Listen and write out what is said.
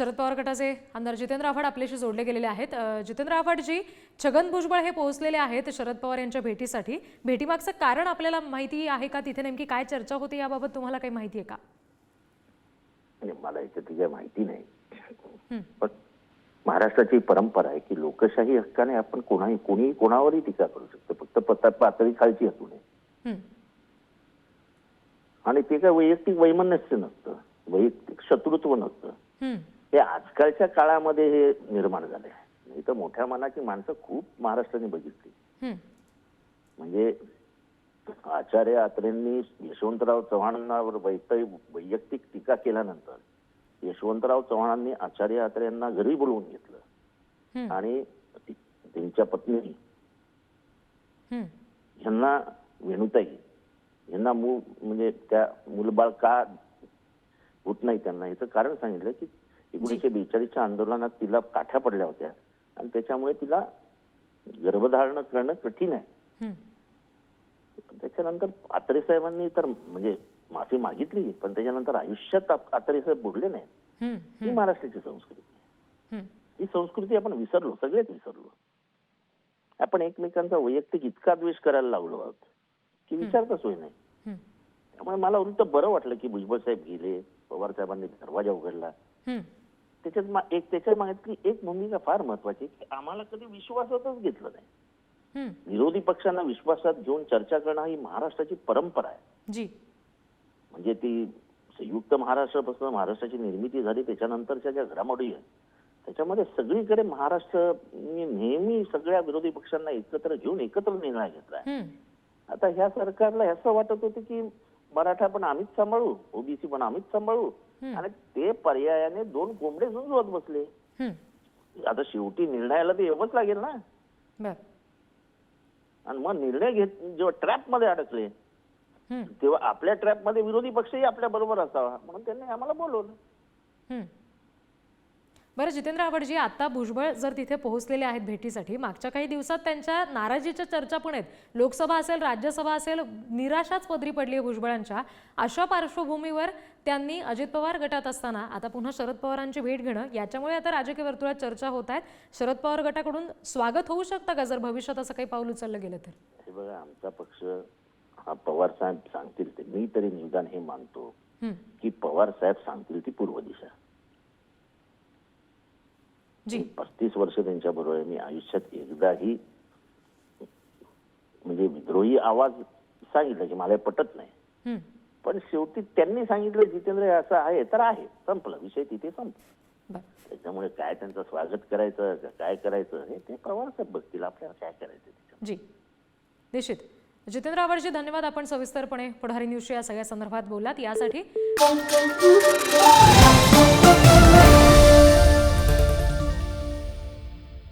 शरद पवार गटाचे आमदार जितेंद्र आव्हाड आपल्याशी जोडले गेलेले आहेत. जितेंद्र आव्हाडजी छगन भुजबळ हे पोहोचलेले आहेत शरद पवार यांच्या भेटीसाठी. भेटीमागचं कारण आपल्याला माहिती आहे का? तिथे नेमकी काय चर्चा होती याबाबत तुम्हाला काही माहिती आहे का? मला याच्यातली काही माहिती नाही. पण महाराष्ट्राची परंपरा आहे की लोकशाही हक्काने आपण कोणाही कोणी कोणावरही टीका करू शकतो. फक्त पत्ता पातळी खालची असू नये. आणि ते काय वैयक्तिक वैमनस्य नसतं. वैयक्तिक शत्रुत्व नसतं. हं, आजकालच्या काळामध्ये हे निर्माण झाले नाही तर मोठ्या मनाची माणसं खूप महाराष्ट्राने बघितली. म्हणजे आचार्य आत्रेंनी यशवंतराव चव्हाणांवर वैयक्तिक टीका केल्यानंतर यशवंतराव चव्हाणांनी आचार्य आत्रे यांना घरी बोलवून घेतलं. आणि त्यांच्या पत्नी हं, यांना वेणुताई यांना मूळ म्हणजे त्या मुलबाळ का होत नाही त्यांना? याचं कारण सांगितलं की एकोणीशे बेचाळीसच्या आंदोलनात तिला काठ्या पडल्या होत्या. आणि त्याच्यामुळे तिला गर्भधारण करणं कठीण आहे. हं, त्याच्यानंतर आत्रे साहेबांनी तर म्हणजे माफी मागितली पण त्याच्यानंतर आयुष्यात आत्रे साहेब बोलले नाही हं, महाराष्ट्राची संस्कृती. हं, संस्कृती आपण विसरलो सगळेच विसरलो. आपण एकमेकांचा वैयक्तिक इतका द्वेष करायला लागलो आहोत की विचारता सोय नाही. त्यामुळे मला उलट बरं वाटलं की भुजबळ साहेब गेले पवार साहेबांनी दरवाजा उघडला. त्याच्यात एक त्याच्या मागितली एक भूमिका फार महत्वाची की आम्हाला कधी विश्वासातच घेतलं नाही. विरोधी पक्षांना विश्वासात घेऊन चर्चा करणं ही महाराष्ट्राची परंपरा आहे. जी. म्हणजे ती संयुक्त महाराष्ट्रापासून महाराष्ट्राची निर्मिती झाली त्याच्यानंतरच्या ज्या घडामोडी आहेत त्याच्यामध्ये सगळीकडे महाराष्ट्र नेहमी सगळ्या विरोधी पक्षांना एकत्र घेऊन एकत्र निर्णय घेतला हं, आता ह्या सरकारला असं वाटत होतं की मराठा पण आम्हीच सांभाळू ओबीसी पण आम्हीच सांभाळू. आणि ते पर्यायाने दोन कोंबडे झुंजवत बसले. आता शेवटी निर्णयाला ते यावंच लागेल ना. आणि मग निर्णय घेत जेव्हा ट्रॅपमध्ये अडकले तेव्हा आपल्या ट्रॅपमध्ये विरोधी पक्षही आपल्या बरोबर असावा म्हणून त्यांनी आम्हाला बोलवलं. बरं जितेंद्र आव्हाडजी आता भुजबळ जर तिथे पोहोचलेले आहेत भेटीसाठी मागच्या काही दिवसात त्यांच्या नाराजीच्या चर्चा पण आहेत. लोकसभा असेल राज्यसभा असेल निराशाच पदरी पडली आहे भुजबळांच्या. अशा पार्श्वभूमीवर त्यांनी अजित पवार गटात असताना आता पुन्हा शरद पवारांची भेट घेणं याच्यामुळे आता राजकीय वर्तुळात चर्चा होत आहेत. शरद पवार गटाकडून स्वागत होऊ शकतं का जर भविष्यात असं काही पाऊल उचललं गेलं तर? बघा आमचा पक्ष हा पवार साहेब सांगतील ते. मी तरी निदान हे मानतो की पवार साहेब सांगतील ती पूर्व दिशा. जी. पस्तीस वर्ष त्यांच्या बरोबर आहे. मी आयुष्यात एकदाही म्हणजे विद्रोही आवाज सांगितलं की मला पटत नाही. पण शेवटी त्यांनी सांगितलं जितेंद्र हे असं आहे तर आहे. संपलं. विषय तिथे संपला. त्याच्यामुळे काय त्यांचं स्वागत करायचं काय करायचं हे ते प्रवास बघतील. आपल्याला काय करायचं जी. निश्चित. जितेंद्र आव्हाडजी धन्यवाद. आपण सविस्तरपणे पुढारी न्यूजच्या या सगळ्या संदर्भात बोललात. यासाठी